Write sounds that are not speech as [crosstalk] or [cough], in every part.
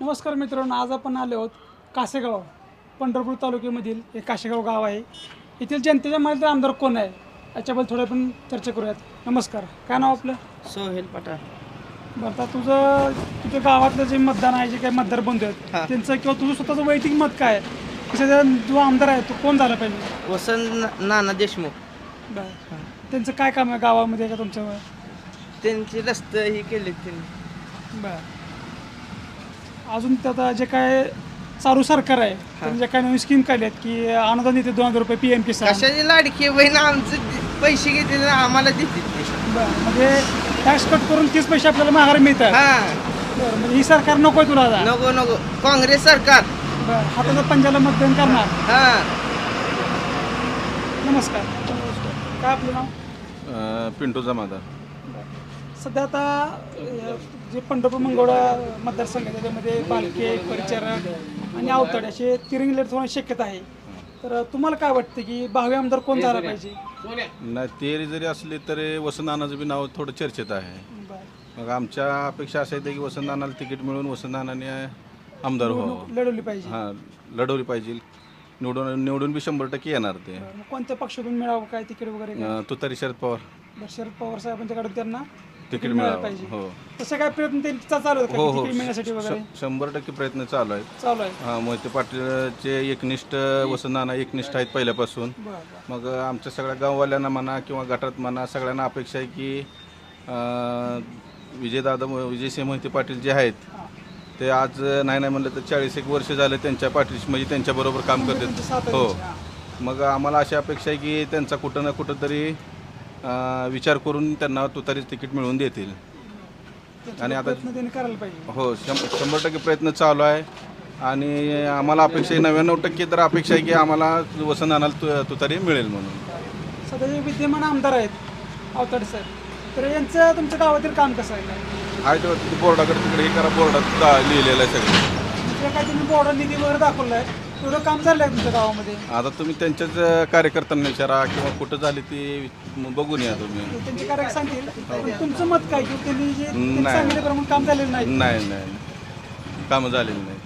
नमस्कार मित्रांनो आज आपण आलो आहोत कासेगाव पंढरपूर तालुक्यामधील एक काशेगाव गाव आहे. येथील जनतेच्या मनातील आमदार कोण आहे? याच्याबद्दल थोडं आपण चर्चा करूयात. नमस्कार. काय नाव आपलं? सोहेल पठाण. बरं आता तुझं तुझ्या गावातलं जे मतदान आहे जे काही मतदार बंधू. आहेत त्यांचं किंवा तुझं स्वतःचं वैयक्तिक मत काय आहे? त्याचा जो आमदार आहे तो कोण झाला पाहिजे? वसंत नाना देशमुख. बरं. त्यांचं काय काम आहे गावामध्ये का तुमच्या त्यांची रस्ते ही केली त्यांनी. बरं. अजून त्यात जे काय चालू सरकार आहे त्यांनी जे काय नवीन स्कीम काढल्यात की अनुदान देते दोन हजार रुपये पी एम किसान कशाची लाडकी बहीण आमचं पैसे घेते ना आम्हाला देते. बरं म्हणजे टॅक्स कट करून तीस पैसे आपल्याला माघारी मिळतात. हा. बरं म्हणजे ही सरकार नकोय तुला आता? नको नको. काँग्रेस सरकार. बरं हाताचं पंजाला मतदान करणार? हा. नमस्कार. काय आपलं नाव? पिंटू जमादार. सध्या आता अ, जे पंढरपूर मंगळा मतदारसंघ आहे त्याच्यामध्ये बालके परिचारक आणि अवतड असे तिरंगी लढत होण्याची शक्यता आहे. तर तुम्हाला काय वाटतं की भावी आमदार कोण झाला पाहिजे? नाही ते जरी असले तरी वसंत बी नाव थोडं चर्चेत आहे. बरं. मग आमच्या अपेक्षा अशा आहेत की वसंत नानाला तिकीट मिळून वसंत नानाने आमदार व्हावं. लढवली पाहिजे. हां लढवली पाहिजे. निवडून निवडून बी शंभर टक्के येणार ते. बरं. मग कोणत्या पक्षातून मिळावं काय तिकीट वगैरे? काय? अ, तुतारी शरद पवार. बरं, शरद पवार साहेबांच्याकडे त्यांना? तिकीट मिळालं पाहिजे. हो. तसं काय प्रयत्न त्यांचा चालू आहे हो का? हो तिकीट मिळण्यासाठी वगैरे? श- शंभर टक्के प्रयत्न चालू आहेत. चालू आहे हां मोहिते पाटीलचे एकनिष्ठ वसंत नाना एकनिष्ठ आहेत पहिल्यापासून. बरं बरं. मग आमच्या सगळ्या गाववाल्यांना म्हणा किंवा गटात म्हणा सगळ्यांना अपेक्षा आहे की अं, विजयदादा मो- विजयसिंह मोहिते पाटील जे आहेत ते आज नाही नाही म्हणलं तर चाळीस एक वर्ष झाले त्यांच्या पाठीशी म्हणजे त्यांच्याबरोबर काम त्यांच्या करतात. हो. हां. मग आम्हाला अशी अपेक्षा आहे की त्यांचा कुठं ना कुठं तरी अं, विचार करून त्यांना तुतारीच तिकीट मिळवून देतील. आणि आता- करायला पाहिजे. हो शं- शंभर टक्के प्रयत्न चालू आहे. आणि आम्हाला अपेक्षा आहे नव्याण्णव टक्के तर अपेक्षा आहे की आम्हाला वसंत आणायला तु तुतारी मिळेल म्हणून. सध्या जे विद्यमान आमदार आहेत अवताडे साहेब. तर यांचं तुमच्या गावातील काम कसं आहे? काय आहे तेव्हा तिथे बोर्डाकडे तिकडे हे करा बोर्डात दा- लिहिलेलं आहे सगळं. म्हणजे काय तुम्ही बोर्ड निधी वगैरे दाखवलं आहे तेवढं काम झालं आहे तुमच्या गावामध्ये? आता तुम्ही त्यांच्याच कार्यकर्त्यांना विचारा किंवा कुठं झाली ती बघून या तुम्ही. त्यांचे कार्य सांगतील. पण तुमचं मत काय? की त्यांनी जे त्यांनी नाही. सांगितल्याप्रमाणे काम झालेलं नाही. नाही नाही. कामं झालेली नाही.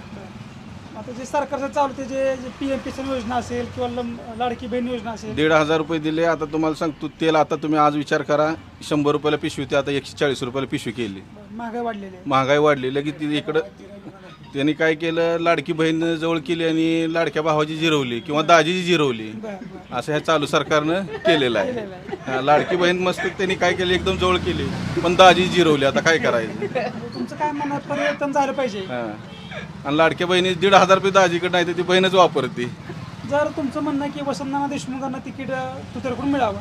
आता जे सरकारचं चालू ते जे पी एम किसान योजना असेल किंवा लम- लाडकी बहीण योजना असेल. दीड हजार रुपये दिले. आता तुम्हाला सांगतो तेल आता तुम्ही आज विचार करा. शंभर रुपयाला पिशवी ते आता एकशे चाळीस रुपयाला पिशवी केली. महागाई वाढलेली आहे. महागाई वाढली. लगेच ती इकडं त्यांनी काय केलं? लाडकी बहीण जवळ केली आणि लाडक्या भावाची जिरवली किंवा दाजीची जिरवली. असं ह्या चालू सरकारनं केलेलं आहे. हा, लाडकी बहीण मस्त त्यांनी काय केली? एकदम जवळ केली. पण दाजी जिरवली. आता काय करायचं? तुमचं काय म्हणणं परिवर्तन झालं पाहिजे. हा. आणि लाडक्या बहिणी दीड हजार रुपये दाजीकडे नाही तर ती बहीणच वापरते. जर तुमचं म्हणणं आहे की वसंतनाना देशमुखांना तिकीट तुझ्याकडून मिळावं.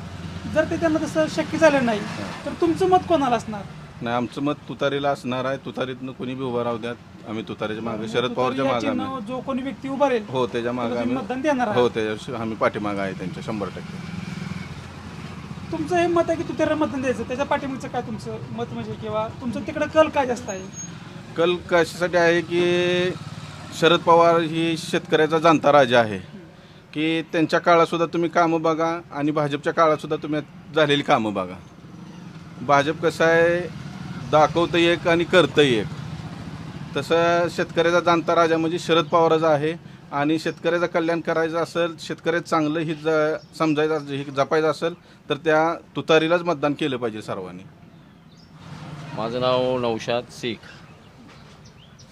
जर ते त्यांना तसं शक्य झालं नाही तर तुमचं मत कोणाला असणार? नाही आमचं मत तुतारीला असणार आहे. तुतारीतनं कोणी बी उभं राहू द्यात. आम्ही तुतारीच्या मागे शरद पवारच्या मागे आम्ही. जो कोणी व्यक्ती उभा राहील हो त्याच्यामागे आम्ही. मतदान देणार आहात. हो त्याच्या आम्ही पाठीमागं आहे त्यांच्या शंभर टक्के. तुमचं हे मत आहे की तू त्याला मतदान द्यायचं त्याच्या पाठीमागचं काय तुमचं मत म्हणजे किंवा तुमचं तिकडे कल काय जास्त आहे? कल कशासाठी आहे की शरद पवार ही शेतकऱ्याचा जाणता राजा आहे. की त्यांच्या काळातसुद्धा तुम्ही कामं बघा आणि भाजपच्या काळातसुद्धा तुम्ही झालेली कामं बघा. भाजप कसं आहे दाखवतं एक आणि करतं एक. तसं शेतकऱ्याचा जाणता राजा म्हणजे शरद पवाराचा आहे. आणि शेतकऱ्याचं कल्याण करायचं असेल शेतकऱ्याचं चांगलं ही ज समजायचं असेल, ही जपायचं असेल तर त्या तुतारीलाच मतदान केलं पाहिजे सर्वांनी. माझं नाव नौशाद शेख.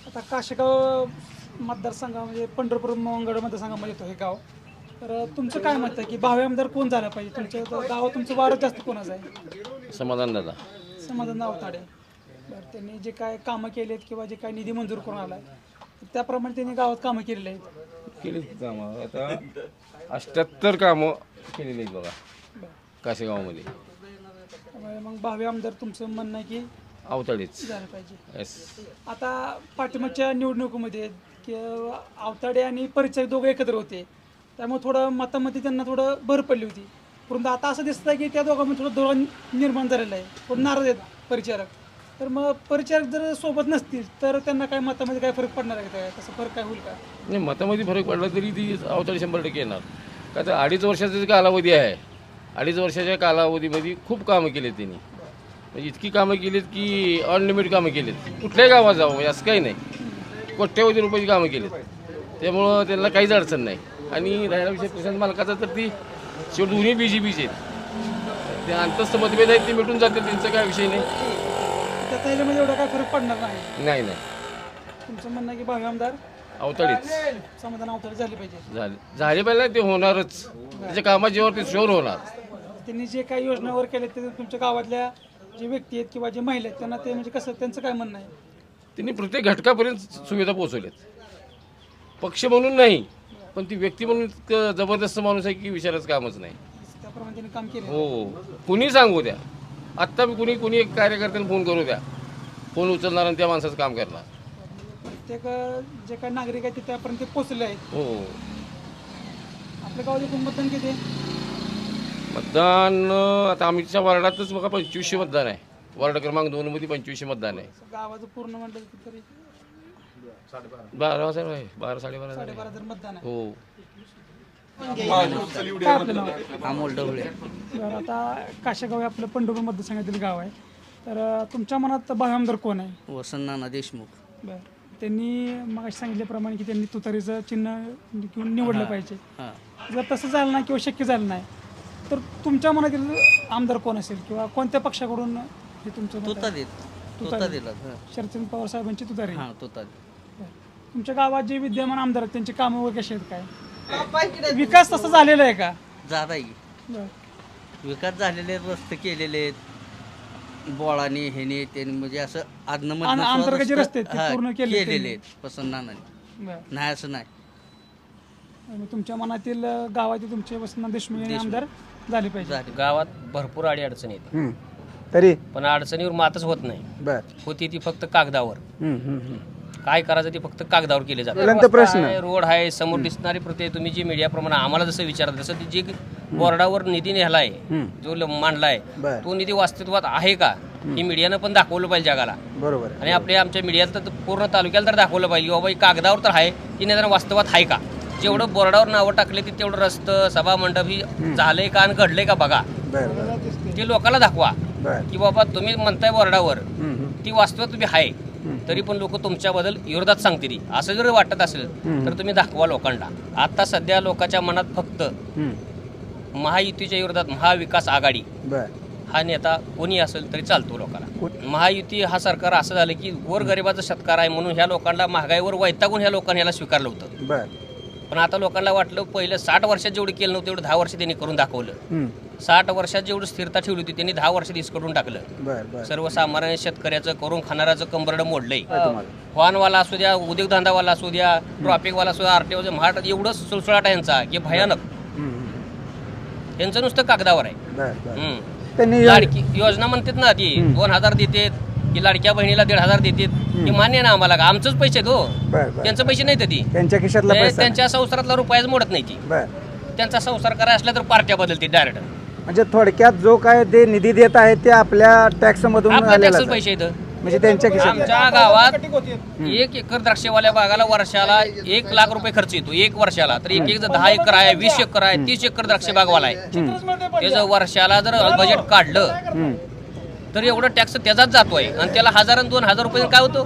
आता काशेगाव मतदारसंघा म्हणजे पंढरपूर मंगळ मतदारसंघामध्ये येतो हे गाव. तर तुमचं काय मत आहे की भावी आमदार कोण झाला पाहिजे? तुमच्या तर गावात तुमचं वारं जास्त कोणाचं आहे? समाधान दादा. समाधान नावताडे बरं त्यांनी जे काय कामं केली आहेत किंवा जे काय निधी मंजूर करून आला आहे त्याप्रमाणे त्यांनी गावात कामं केलेली आहेत. केली कामं. आता अष्ट्याहत्तर कामं केलेली आहेत बघा काशेगावमध्ये त्यामुळे मग भावी आमदार तुमचं म्हणणं आहे की अवताळीच झालं पाहिजे. येस आता पाठिंबाच्या निवडणुकीमध्ये की आवताडे आणि परिचय दोघं एकत्र होते. त्यामुळे थोडं मतामध्ये त्यांना थोडं भर पडली होती. परंतु आता असं दिसतं की त्या दोघांमध्ये थोडं धोरण निर्माण झालेलं आहे. थोडं नाराज आहेत परिचारक? तर मग परिचारक जर सोबत नसतील तर त्यांना काय मतामध्ये काय फरक पडणार आहे काय तसं फरक काय होईल का? नाही मतामध्ये फरक पडला तरी ती अवतारी शंभर टक्के येणार. का तर अडीच वर्षाचा जो कालावधी आहे अडीच वर्षाच्या कालावधीमध्ये खूप कामं केलीत त्यांनी म्हणजे इतकी कामं केलीत की अनलिमिटेड कामं केलीत. कुठल्याही गावात जावं म्हणजे असं काही नाही. कोट्यवधी रुपयाची कामं केलीत. त्यामुळं त्यांना काहीच अडचण नाही. आणि राहिला विषय प्रशांत मालकाचा तर ती शेवट दोन्ही बी जे पीचे आहेत. ते अंतस्थ मतभेद आहेत ते मिटून जातात त्यांचा काय विषय नाही. त्याचा ह्याच्यामध्ये एवढा काय फरक पडणार नाही. नाही नाही. तुमचं म्हणणं आहे की भावी आमदार अवतडीच. समाधान अवतार झाली पाहिजे. झाले. झाले पाहिजे ते होणारच. त्याच्या कामाच्यावर ते शोर होणार. त्यांनी जे काही योजनावर केले ते तुमच्या गावातल्या जे व्यक्ती आहेत किंवा जे महिला आहेत त्यांना ते म्हणजे कसं त्यांचं काय म्हणणं आहे? त्यांनी प्रत्येक घटकापर्यंत सुविधा पोहोचवल्यात. पक्ष म्हणून नाही पण ती व्यक्ती म्हणून इतकं जबरदस्त माणूस आहे की विचारायचं कामच नाही. त्याप्रमाणे त्यांनी काम केलं. हो. कुणी सांगू द्या? आत्ता बी कुणी कुणी एक कार्यकर्त्याला फोन करू द्या. फोन उचलणार आणि त्या माणसाचं काम करणार. प्रत्येक जे काही नागरिक आहेत त्यापर्यंत ते पोचले आहेत. हो. आपल्या गावात एकूण मतदान किती आहे? मतदान अं, आता आमच्या वार्डातच बघा पंचवीसशे मतदान आहे. वार्ड क्रमांक दोन मध्ये पंचवीसशे मतदान आहे. गावाचं पूर्ण म्हणलं तरी? बारा वाजता आहे बारा साडेबारा. साडेबारा हजार मतदान आहे. हो. काय आपलं नाव अमोल ढवळे बरं आता काशेगाव हे आपलं पंढरपूर मतदारसंघातील गाव आहे. तर अं, तुमच्या मनात भावी आमदार कोण आहे? वसंत नाना देशमुख. बरं. त्यांनी मग सांगितल्याप्रमाणे की त्यांनी तुतारीचं चिन्ह घेऊन निवडलं पाहिजे. हां. जर तसं झालं नाही किंवा शक्य झालं नाही तर तुमच्या मनातील आमदार कोण असेल किंवा कोणत्या पक्षाकडून हे तुमचं मत आहे? तुता देत तुता दिला हां. शरदचंद्र पवार साहेबांची तुतारी. हां तुता. तुमच्या गावात जे विद्यमान आमदार आहेत त्यांची कामं वगैरे कशी आहेत काय? विकास तसा झालेला आहे का? जादा बरं. विकास झालेले आहेत, रस्ते केलेले आहेत. बोळाने ह्याने त्याने म्हणजे असं आन- आंतरगाचे रस्ते आहेत ते पूर्ण केले केलेले. आहेत वसंत नानाने. बरं. नाही असं नाही. आणि तुमच्या मनातील अं, गावातील तुमचे वसंत देशमुख यांनी आमदार झाले पाहिजे. झाले. गावात भरपूर अडी अडचणी येते हम्म. तरी? पण अडचणीवर मातच होत नाही. बर. होती ती फक्त कागदावर. हम्म, हम्म, हम्म. काय करायचं ते फक्त कागदावर केले जाते प्रश्न. रोड आहे समोर दिसणारी प्रत्येक तुम्ही जी मीडियाप्रमाणे आम्हाला जसं विचारत तसं ती जी बोर्डावर निधी नेलाय जो मांडलाय. तो निधी वास्तवात आहे का? ही मीडियानं पण दाखवलं पाहिजे जगाला. बरोबर आणि आपल्या आमच्या मीडियाला तर पूर्ण तालुक्याला तर दाखवलं पाहिजे बाबा कागदावर तर आहे की नाही वास्तवात आहे का? जेवढं बोर्डावर नावं टाकले ती तेवढं रस्तं सभा मंडप ही झालंय का आणि घडलंय का बघा? ते लोकांना दाखवा की बाबा तुम्ही म्हणताय बोर्डावर. ती वास्तवात तुम्ही आहे. तरी पण लोक तुमच्याबद्दल विरोधात सांगतील असं जर वाटत असेल तर तुम्ही दाखवा लोकांना. आता सध्या लोकांच्या मनात फक्त. महायुतीच्या विरोधात महाविकास आघाडी. हा नेता कोणी असेल तरी चालतो लोकांना. महायुती हा सरकार असं झालं की गोरगरिबाचं सत्कार आहे म्हणून ह्या लोकांना महागाईवर वैतागून ह्या लोकांनी याला स्वीकारलं होतं. बर. पण आता लोकांना वाटलं पहिलं साठ वर्षात जेवढं केलं नव्हतं तेवढं दहा वर्ष त्यांनी करून दाखवलं. साठ वर्षात जेवढं स्थिरता ठेवली होती त्यांनी दहा वर्षात इसकडून टाकलं. सर्वसामान्य शेतकऱ्याचं करून खाणाऱ्याचं कंबरडं मोडलंय. वाहनवाला असू द्या उद्योगधंदावाला असू द्या ट्रॉफिकवाला असू द्या आरटीओचं महाट एवढं सुळसुळाट यांचा की भयानक. यांचं नुसतं कागदावर आहे. त्यांनी योजना म्हणतात ना ती दोन हजार देतात. की लाडक्या बहिणीला दीड हजार देतात. की मान्य ना आम्हाला का? आमचंच पैसे आहेत हो. बर बर. त्यांचं पैसे नाहीत ती. त्यांच्या खिशातला ते पैसा त्यांच्या संसारातला रुपयाच मोडत नाही ती. बर. त्यांचा संसार करायला असला तर पार्ट्या बदलते डायरेक्ट म्हणजे थोडक्यात जो काय ते निधी देत आहे ते आपल्या टॅक्स मधून आपल्या. पैसे येतं म्हणजे त्यांच्या खिशात आमच्या गावात एक एकर द्राक्षेवाल्या बागाला वर्षाला एक लाख रुपये खर्च येतो एक वर्षाला. तर एक एक जर दहा एकर आहे वीस एकर आहे तीस एकर द्राक्षे बागवाला आहे. त्याचं वर्षाला जर बजेट काढलं. तर एवढं टॅक्स त्याचाच जातोय. आणि त्याला हजार आणि दोन हजार रुपये काय होतो?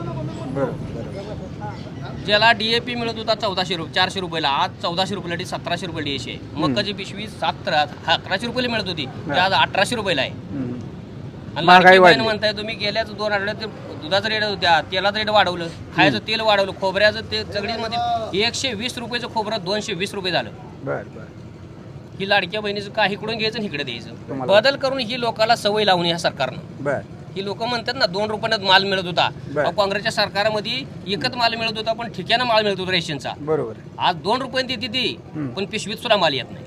ज्याला डीएपी मिळत होता चौदाशे रुपये चारशे रुपयाला आज चौदाशे रुपयाला सतराशे रुपये डीएशी आहे. मकाची पिशवी सात अकराशे रुपयाला मिळत होती. ती आज अठराशे रुपयाला आहे. आणि. म्हणताय तुम्ही गेल्याच दोन आठवड्यात ते दुधाचं रेट होत्या तेलाचं रेट वाढवलं खायचं तेल वाढवलं खोबऱ्याचं ते सगळीमध्ये एकशे वीस रुपयाचं खोबरं दोनशे वीस रुपये झालं. बर बर. ही लाडक्या बहिणीचं काही इकडून घ्यायचं आणि इकडे द्यायचं. बदल करून ही लोकांना सवय लावून ह्या सरकारनं. बर. ही लोक म्हणतात ना दोन रुपयात माल मिळत होता. काँग्रेसच्या सरकारमध्ये एकच माल मिळत होता पण ठिकाणं माल मिळत होता रेशनचा. बरोबर. आज दोन रुपयांनी देते ती. पण पिशवीत सुद्धा माल येत नाही.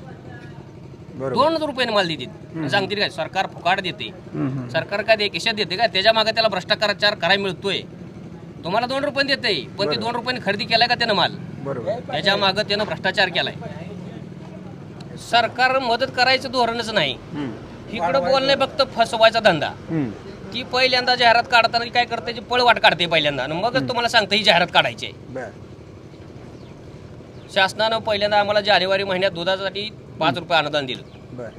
बरोबर. दोन रुपयाने माल देते सांगतील काय सरकार फुकाट देते. सरकार काय दे खिशात देते का त्याच्यामागे त्याला भ्रष्टाचार करायला मिळतोय. तुम्हाला दोन रुपये देते पण ते दोन रुपयाने खरेदी केलाय का त्यानं माल? बरोबर. त्याच्यामागे त्यानं भ्रष्टाचार केलाय. सरकार मदत करायचं धोरणच नाही. इकडं बोलणे फक्त फसवायचा धंदा. ती पहिल्यांदा जाहिरात काढताना काय करते? जी पळवाट काढते पहिल्यांदा. आणि मगच तुम्हाला सांगते ही जाहिरात काढायची. आहे शासनानं पहिल्यांदा आम्हाला जानेवारी महिन्यात दुधासाठी पाच रुपये अनुदान दिलं. बर.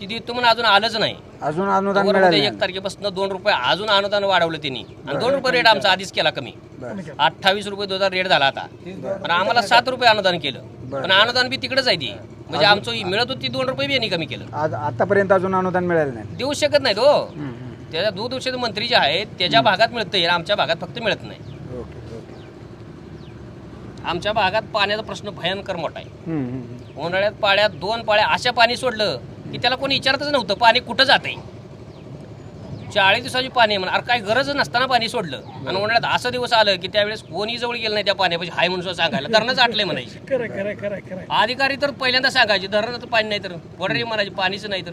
ती देतो म्हणून अजून आलंच नाही. अजून अनुदान. एक तारखेपासून दोन रुपये अजून अनुदान वाढवलं त्यांनी आणि दोन रुपये रेट आमचा आधीच केला कमी. अठ्ठावीस रुपये दुधाचा रेट झाला आता. पण आम्हाला सात रुपये अनुदान केलं. पण अनुदान बी तिकडेच आहे ती. म्हणजे आमचं मिळत होती दोन रुपये बी यांनी कमी केलं. आज आतापर्यंत अजून अनुदान मिळालं नाही. देऊ शकत नाही तो हम्म. त्याच्या दूध औषध मंत्री जे आहेत त्याच्या भागात मिळतंय आमच्या भागात फक्त मिळत नाही. आमच्या भागात पाण्याचा प्रश्न भयंकर मोठा आहे. उन्हाळ्यात पाळ्यात दोन पाळ्या अशा पाणी सोडलं की त्याला कोणी विचारतच नव्हतं पाणी कुठं जाते चाळीस दिवसाची पाणी म्हणा अरे काय गरज नसताना पाणी सोडलं. आणि उन्हाळ्यात असं दिवस आलं की त्यावेळेस कोणी जवळ गेलं नाही त्या पाण्यापाशी. हाय म्हणून सांगायला. धरणच आटले म्हणायचे. अधिकारी तर पहिल्यांदा सांगायचे धरणाचं पाणी नाही तर. वडरी म्हणायचे पाणीच नाही तर.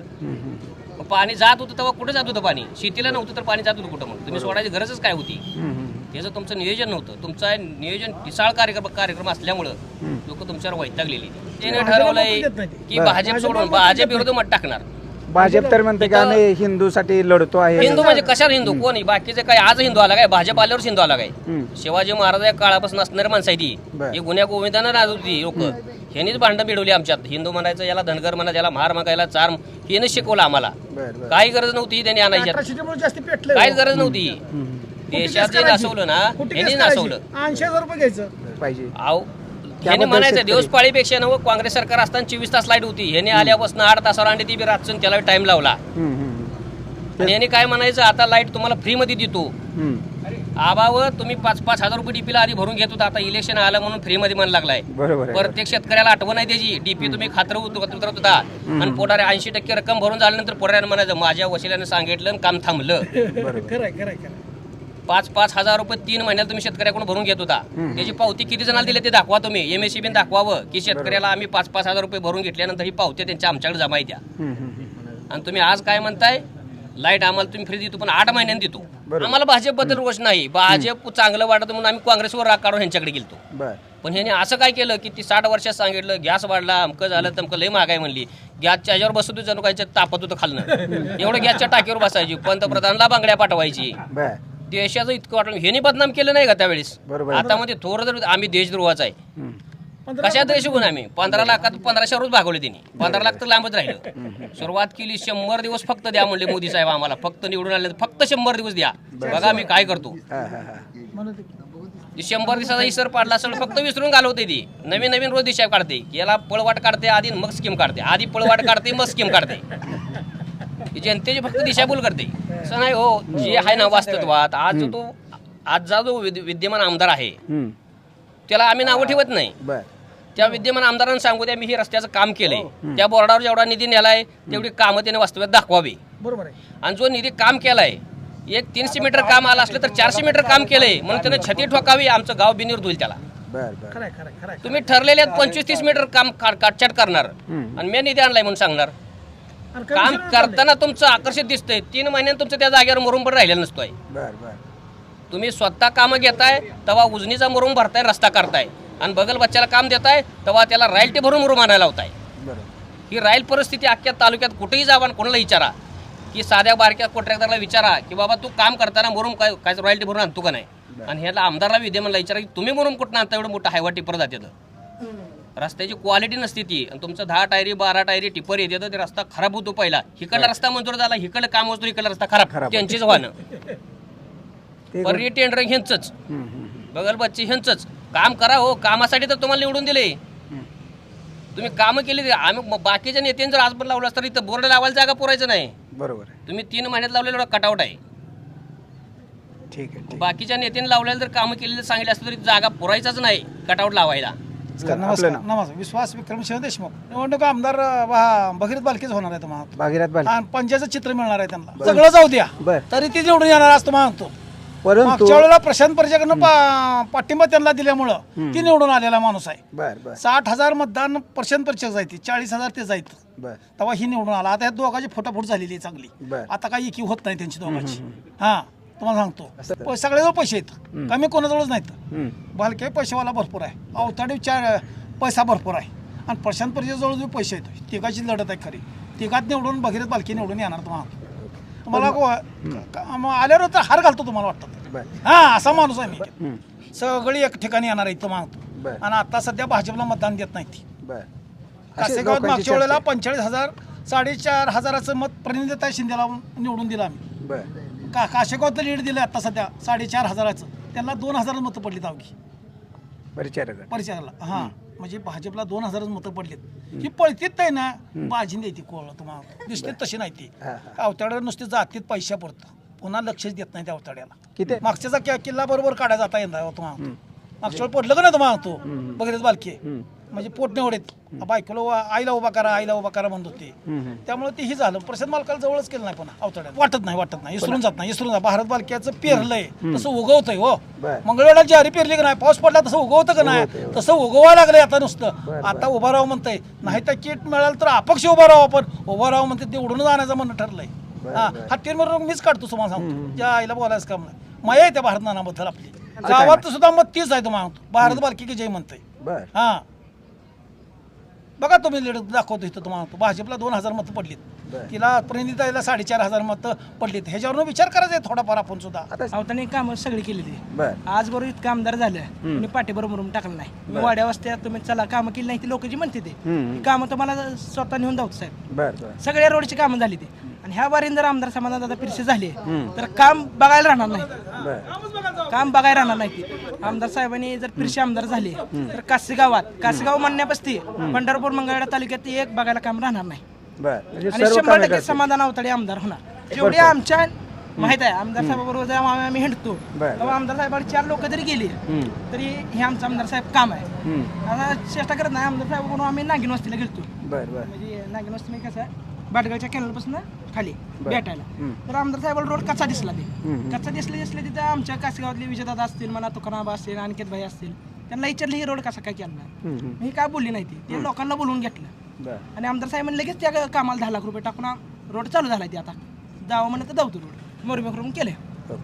पाणी जात होतं तेव्हा कुठं जात होतं पाणी? शेतीला नव्हतं तर पाणी जात होतं कुठं मग? तुम्ही सोडायची गरजच काय होती. त्याचं तुमचं नियोजन नव्हतं तुमचं नियोजन विशाळ कार्यक्रम कार्यक्रम असल्यामुळं लोक तुमच्यावर वैतागलेली त्याने ठरवलंय की भाजप सोडून भाजप विरोध मत टाकणार. भाजप तर म्हणते की आम्ही हिंदूसाठी लढतो आहे. हिंदू म्हणजे कशाला हिंदू? कोण आहे? बाकीचे काय आज हिंदू आला काय? भाजप आल्यावर हिंदू आला काय? हम्म, शिवाजी महाराज या काळापासून असणारी माणसं आहे ती बर. ही गुन्ह्या गोविंदानं राज होती लोक. ह्यांनीच भांडण मिळवली आमच्यात. हिंदू म्हणायचं याला धनगर म्हणा याला महार मागायला चार हिनं शिकवलं आम्हाला. बर बर. काही गरज नव्हती त्यांनी आणायची जास्त पेटलं काहीच गरज नव्हती हम्म, देशात जे नासवलं ना यांनी नासवलं ऐंशी हजार रुपये घ्यायचं. पाहिजे. अहो ह्याने म्हणायचं दिवस पाळीपेक्षा नव काँग्रेस सरकार असताना चोवीस तास लाइट होती. ह्याने आल्यापासून आठ तासावर आणि ती बी रातचं त्याला टाइम लावला. आणि याने काय म्हणायचं आता लाइट तुम्हाला फ्रीमध्ये देतो. हम्म. आबावर तुम्ही पाच पाच हजार रुपये डीपीला आधी भरून घेत होता. आता इलेक्शन आलं म्हणून फ्रीमध्ये म्हणायला लागलाय. प्रत्येक शेतकऱ्याला आठवण आहे त्याची. डीपी तुम्ही खात्र उतरत होता. आणि पोटारे ऐंशी टक्के रक्कम भरून झाल्यानंतर पोटाऱ्यानं म्हणायचं माझ्या वशिल्यानं सांगितलं आणि काम थांबलं. पाच पाच हजार रुपये तीन महिन्यात तुम्ही शेतकऱ्याकडून भरून घेत होता. त्याची पावती किती जणांना दिली ते दाखवा तुम्ही. एम एस दाखवावं की शेतकऱ्याला आम्ही पाच पाच हजार रुपये भरून घेतल्यानंतर ही पावती त्यांच्या आमच्याकडे जमा द्या हम्म. आणि तुम्ही आज काय म्हणताय? लाइट आम्हाला तुम्ही फ्री देतो पण आठ महिन्यांनी देतो. आम्हाला भाजपबद्दल रोष नाही. भाजप चांगलं वाटत म्हणून आम्ही काँग्रेसवर राग काढून ह्यांच्याकडे बर. पण ह्याने असं काय केलं की ती साठ वर्षात सांगितलं गॅस वाढला अमकं झालं तमकं लय महागाय म्हणली. गॅसच्या ह्याच्यावर बसत जणू काय तापत होतं खालनं. [laughs] एवढं गॅसच्या टाकीवर बसायची. पंतप्रधानला बांगड्या पाठवायची. देशाचं इतकं वाटलं. ह्याने बदनाम केलं नाही का त्यावेळेस? बरोबर. आता मध्ये थोडं जर आम्ही देशद्रोहाचा आहे. हम्म. कशात देश शिकून आम्ही? पंधरा लाखात पंधराशे रोज भागवले त्यांनी पंधरा लाख तर लांबच राहिलं. सुरुवात केली शंभर दिवस फक्त द्या म्हणले मोदी साहेब आम्हाला. फक्त निवडून आले तर फक्त शंभर दिवस द्या. बघा मी काय करतो. हा हा हा. ती शंभर दिवसाचा इसर पाडला असेल फक्त विसरून घालवते ती. नवीन नवीन रोज दिशा काढते. याला पळवाट काढते आधी मग स्कीम काढते. आधी पळवाट काढते मग स्कीम काढते. ही जनतेची फक्त दिशाभूल करते. असं नाही हो जे आहे ना वास्तवात आज जो तो आजचा जो विद- विद्यमान आमदार आहे हम्म. त्याला आम्ही नावं ठेवत नाही. बर. त्या विद्यमान आमदारांना सांगू द्या मी हे रस्त्याचं काम केलंय. त्या बोर्डावर जेवढा निधी नेलाय तेवढी कामं त्याने वास्तव्यात दाखवावी. बरोबर आहे. आणि जो निधी काम केलाय एक तीनशे मीटर काम आलं असलं तर चारशे मीटर काम केलंय म्हणून त्याने छती ठोकावी आमचं गाव बिनीर होईल त्याला. बर बर. खरं आहे, खरं आहे, खरं आहे. तुम्ही ठरलेले पंचवीस तीस मीटर काम का- काटछाट करणार. आणि मी निधी आणलाय म्हणून सांगणार. काम. करताना तुमचं आकर्षित दिसतंय. तीन महिन्यात तुमचं त्या जागेवर मरून पण राहिलेलं नसतोय. बर बर. तुम्ही स्वतः कामं घेताय तेव्हा उजनीचा मुरुम भरताय रस्ता करताय आणि बगल बच्च्याला काम देताय तेव्हा त्याला रायल्टी भरून मुरुम आणायला लावताय. बरोबर ही राहील परिस्थिती अख्ख्या तालुक्यात कुठेही जावा आणि कोणाला विचारा. की साध्या बारक्या कॉन्ट्रॅक्टरला विचारा की बाबा तू काम करताना मुरुम काय काय रॉयल्टी भरून आणतो का नाही? आणि ह्याला आमदारला विद्यमानला विचारा की तुम्ही मुरुम कुठं आणता? एवढं मोठं हायवा टिपर जाते रस्त्याची क्वालिटी नसते ती. आणि तुमचं दहा टायरी बारा टायरी टिपर येते तर ते रस्ता खराब होतो पहिला. हिकडला रस्ता मंजूर झाला हिकडलं काम होतो इकडला रस्ता खराब. त्यांचीच व्हानं. ते पर टेंडर ह्यांचंच. हम्म, हम्म, हम्म. बगल बच्चे ह्यांचंच. काम करा हो कामासाठी तर तुम्हाला निवडून दिले. तुम्ही कामं केली आम्ही बाकीच्या नेत्यांनी जर आज पण लावलं असतं तर इथं बोर्ड लावायला जागा पुरायचं नाही. बरोबर तुम्ही तीन महिन्यात लावलेला कटआउट आहे. ठीक आहे बाकीच्या नेत्यांनी लावलेलं जर कामं केलेलं सांगितलं असतं तरी जागा पुरायचाच नाही कटआउट लावायला. नमस्कार आपलं नाव. नमस्कार. विश्वास विक्रमसिंह देशमुख. निवडणूक आमदार भा- भगीरथ बालकेच होणार आहे तुम्हाला भागीरथ बाल आणि पंचायतचं चित्र मिळणार आहे त्यांना. सगळं जाऊ द्या. बर. तरी ती निवडून येणार असतो म्हणतो. परंतु मागच्या वेळेला प्रशांत परिचयाकडनं पा- पाठिंबा त्यांना दिल्यामुळं ती निवडून आलेला माणूस आहे. बर बर. साठ हजार मतदान प्रशांत परिचय जायते चाळीस हजार ते जायत बर. तेव्हा ही निवडून आला. आता ह्या दोघांची फटाफट झालेली आहे चांगली. बर. आता काही एकी होत नाही त्यांची दोघांची. हा. तुम्हाला सांगतो. प- सगळ्याजवळ पैसे आहेत. कमी कोणाजवळच नाहीत. बालके पैसेवाला भरपूर आहे. अवताडी चार पैसा भरपूर आहे. आणि प्रशांत परिचयाजवळ जो पैसे आहेत. तिघाची लढत आहे खरी. तिघात निवडून भगीरथ बालकी निवडून येणार तुम्हाला. तुम्हाला गो- का- मग आल्यावर तर हार घालतो तुम्हाला वाटतं. बर. हा असा माणूस आहे मी. सगळी एक ठिकाणी येणार आहे बर. आणि आता सध्या भाजपला मतदान देत नाही ती. बर. कासेगावात मागच्या वेळेला पंचेचाळीस हजार साडेचार हजाराचं मत प्रणिताई शिंदेला निवडून दिलं आम्ही. बर. का काशेगावचं लीड दिलं आता सध्या? साडेचार हजाराचं. त्यांना दोन हजार मतं पडलीत अवघी परिचारक. परिचयाला हां म्हणजे भाजपला दोन हजारच मतं पडलीत. ही पळतीत नाही ना बाजी द्यायची कोळ तुम्हाला. दिसते तशी नाही ती. अवताड्याला नुसते जातीत पैशा पडतं पुन्हा लक्षच देत नाही त्या अवताड्याला किती? मागच्याचा किल्ला बरोबर काढा जाता येणार तुम्हाला. मागच्या वेळी पडलं का नाही तुम्हाला तो? बघितलं बालकी. म्हणजे पोट निवडत बायकोला वा- आईला उभा करा आईला उभा करा म्हणत होते. त्यामुळे तेही झालं. प्रशांत मालकाला जवळच केलं नाही पुन्हा. अवताड्यात. वाटत नाही वाटत नाही. इसरून जात नाही इसरून जात. भारत बालक्याचं पेरलंय. तसं उगवतंय हो. बर. मंगळवेळा ज्वारी पेरली का नाही पाऊस पडला तसं उगवतं का नाही? तसं उगवायला लागलंय आता नुसतं. आता उभा राहावं म्हणतंय. नाही तर किट मिळालं तर अपक्ष उभा राहावं आपण. उभा राहावं म्हणते ते उडून जाण्याचं म्हणणं ठरलंय. हा हा तीन मिनिट मीच काढतो तुम्हाला सांगतो. ज्या आईला बोलायचं काम नाही. माया आहे त्या भारत नानाबद्दल आपली. गावात सुद्धा मत तीच आहे तुम्हाला सांगतो. भारत बालकी की जय म्हणतंय. बर. हा. बघा तुम्ही लीड दाखवतो इथं तुम्हाला. भाजपला दोन हजार मतं पडलीत. तिला प्रणिताईला साडेचार हजार मतं पडलीत. ह्याच्यावरून विचार करायचा आहे थोडाफार आपण सुद्धा. आता आवताने कामं सगळी केलेली. आज बरोबर इतकं आमदार झालं आणि पाठीबरोबर म्हणून टाकलं नाही. मी वाड्या वस्त्यात तुम्ही चला कामं केली नाही ती लोक जी म्हणते ते. ही कामं तुम्हाला स्वतः नेऊन दावतो साहेब. सगळ्या रोडची कामं झाली ती. आणि ह्या बारीन जर आमदार समाधान दादा पिरशी झाली तर काम बघायला राहणार नाही. काम बघायला राहणार नाही ती. आमदार साहेबांनी जर पिरशी आमदार झाले तर कासे गावात कासेगाव म्हणण्यापासती पंढरपूर मंगळवेढा तालुक्यात एक बघायला काम राहणार नाही बर म्हणजे आणि सर्व शंभर कामे टक्के करतील. समाधान अवताडे आमदार होणार जेवढे आमच्या माहीत आहे आमदार साहेबाबरोबर जेव्हा आम्ही आम्ही हिंडतो बर. तेव्हा आमदार साहेबांनी चार लोक जरी गेली हम्म. तरी हे आमचं आमदार साहेब काम आहे हम्म. आता चेष्टा करत नाही आमदार साहेबाबरोबर आम्ही नागिन वस्तीला गेलतो बर बर म्हणजे नागिन वस्ती म्हणजे कसं आहे बाटगावच्या कॅनलपासून खाली भेटायला. तर आमदार साहेबाला रोड कच्चा दिसला ते? कच्चा दिसले दिसले तिथे आमच्या कासेगावातले विजयदादा असतील म्हणा तुकाराबा असतील अनिकेत भाई असतील त्यांना विचारलं ही रोड कसा काय केला मी काय बोलली नाही ती? लोकांना बोलवून घेतलं. आणि आमदार साहेबांनी लगेच त्या कामाला दहा लाख रुपये टाकून रोड चालू झाला ते आता. जावं म्हणलं तर धावतो रोड. मोरमी करून केले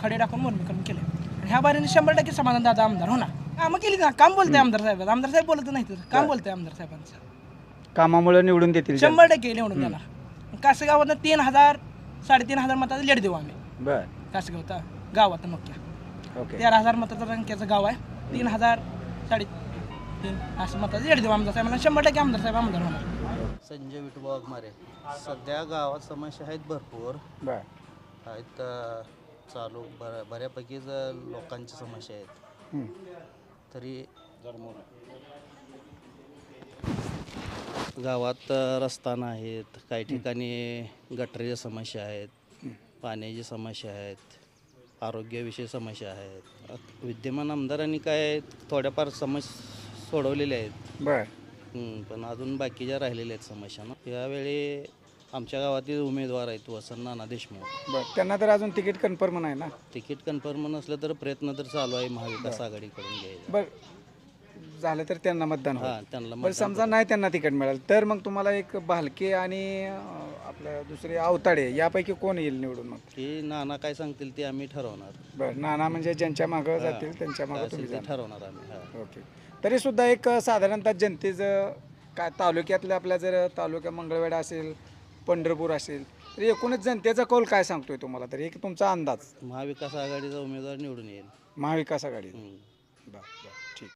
खडे टाकून मोरमी करून केले आणि ह्या बारीने शंभर टक्के समाधान दादा आमदार होणार. कामं केली ना काम बोलते आमदार साहेब आमदार साहेब बोलत नाही तर काम बोलते आमदार साहेबांचं. कामामुळे निवडून देतील. शंभर टक्के निवडून देणार. कासेगावात तीन हजार साडेतीन हजार मताचं लेट देऊ आम्ही. बर. कासेगाव गावात मुख्य ओके. तेरा हजार मताचं संख्येचं गाव आहे. तीन हजार साडे तीन असं मताचं लेट देऊ आमदार साहेबांना. शंभर टक्के आमदार साहेब आमदार होणार. संजय विठोबा वाघमारे. सध्या गावात समस्या आहेत भरपूर. बर. आहेत अ, चालू बर बऱ्यापैकीच अ, लोकांच्या समस्या आहेत. तरी गावात रस्ता नाहीत काही ठिकाणी गटरीच्या समस्या आहेत पाण्याची समस्या आहेत आरोग्याविषयी समस्या आहेत. विद्यमान आमदारांनी काय थोड्याफार समस्या सोडवलेल्या आहेत. बर. हं, पण अजून बाकीच्या राहिलेल्या आहेत समस्या ना. यावेळी आमच्या गावातील उमेदवार आहेत वसंत नाना देशमुख. बर त्यांना तर अजून तिकीट कन्फर्म नाही ना? तिकीट कन्फर्म नसलं तर प्रयत्न तर चालू आहे महाविकास आघाडीकडून घ्यायचा. बर झालं तर त्यांना मतदान हां होईल. त्यांना समजा नाही त्यांना तिकीट मिळालं तर मग तुम्हाला एक भालके आणि अं, आपलं दुसरे अवताडे यापैकी कोण येईल निवडून मग? की नाना काय सांगतील ते आम्ही ठरवणार. बरं नाना म्हणजे ज्यांच्या मागं जातील त्यांच्या काय मागं तुम्ही असेल ते जाणार. ठरवणार आम्ही हां. ओके. तरी सुद्धा एक साधारणतः जनतेचं काय तालुक्यातल्या आपल्या जर तालुक्या मंगळवेढा असेल पंढरपूर असेल तर एकूणच जनतेचा कौल काय सांगतोय तुम्हाला तरी? एक तुमचा अंदाज. महाविकास आघाडीचा उमेदवार निवडून येईल. महाविकास आघाडी. बरं.